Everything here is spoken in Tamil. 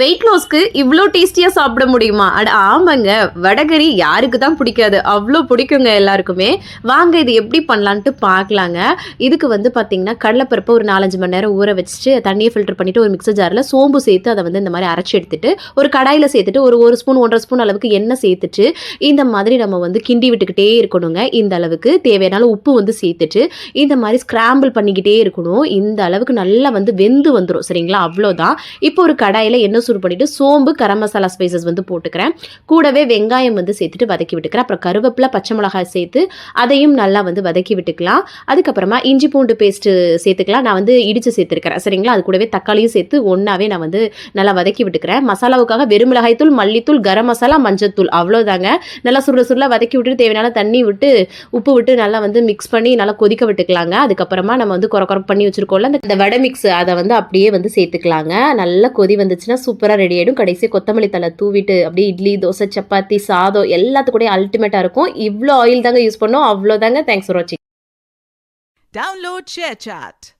வெயிட் லாஸ்க்கு இவ்வளோ டேஸ்டியாக சாப்பிட முடியுமா? அட ஆமாங்க. வடகரி யாருக்கு தான் பிடிக்காது. அவ்வளோ பிடிக்குங்க எல்லாருக்குமே. வாங்க இது எப்படி பண்ணலான்ட்டு பார்க்கலாங்க. இதுக்கு வந்து பார்த்தீங்கன்னா கடலைப்பருப்பை ஒரு நாலஞ்சு மணி நேரம் ஊற வச்சுட்டு தண்ணியை ஃபில்டர் பண்ணிவிட்டு ஒரு மிக்சர் ஜாரில் சோம்பு சேர்த்து அதை வந்து இந்த மாதிரி அரைச்சி எடுத்துட்டு ஒரு கடாயில் சேர்த்துட்டு ஒரு ஒரு ஸ்பூன் ஒன்றரை ஸ்பூன் அளவுக்கு எண்ணெய் சேர்த்துட்டு இந்த மாதிரி நம்ம வந்து கிண்டி விட்டுக்கிட்டே இருக்கணுங்க. இந்த அளவுக்கு தேவையான உப்பு வந்து சேர்த்துட்டு இந்த மாதிரி ஸ்க்ராம்பிள் பண்ணிக்கிட்டே இருக்கணும். இந்த அளவுக்கு நல்லா வந்து வெந்து வந்துடும் சரிங்களா? அவ்வளோதான். இப்போ ஒரு கடாயில் எண்ணெய் சூடு பண்ணிவிட்டு சோம்பு கரம் மசாலா ஸ்பைசஸ் வந்து போட்டுக்கிறேன். கூடவே வெங்காயம் வந்து சேர்த்துட்டு வதக்கி விட்டுக்கிறேன். அப்புறம் கருவேப்பிலை பச்சை மிளகாய் சேர்த்து அதையும் நல்லா வந்து வதக்கி விட்டுக்கலாம். அதுக்கப்புறமா இஞ்சி பூண்டு பேஸ்ட்டு சேர்த்துக்கலாம். நான் வந்து இடித்து சேர்த்துருக்கிறேன். சரிங்களா? அது கூடவே தக்காளியும் சேர்த்து ஒன்றாவே நான் வந்து நல்லா வதக்கி விட்டுக்கிறேன். மசாலாவுக்காக வெறும் மிளகாய்த்தூள் மல்லித்தூள் கரம் மசாலா மஞ்சத்தூள் அவ்வளோதாங்க நல்லா சுருள சுருளாக வதக்கி விட்டுட்டு தேவையான தண்ணி விட்டு உப்பு விட்டு நல்லா வந்து மிக்ஸ் பண்ணி நல்லா கொதிக்க விட்டுக்கலாங்க. அதுக்கப்புறமா நம்ம வந்து குறை குறை பண்ணி வச்சுருக்கோம்ல அந்த- அந்த வடை மிக்ஸ் அதை வந்து அப்படியே வந்து சேர்த்துக்கலாங்க. நல்லா கொதி வந்துச்சுன்னா சூப்பராக ரெடி ஆகிடும் கடைசி கொத்தமல்லி தலை தூவிட்டு அப்படியே இட்லி தோசை சப்பாத்தி சாதம் எல்லாத்துக்கூடயும் அல்டிமேட்டாக இருக்கும். இவ்வளோ ஆயில் தாங்க யூஸ் பண்ணோம். அவ்வளோதாங்க தேங்க்ஸ் ஃபார் வாட்சிங் Download ShareChat.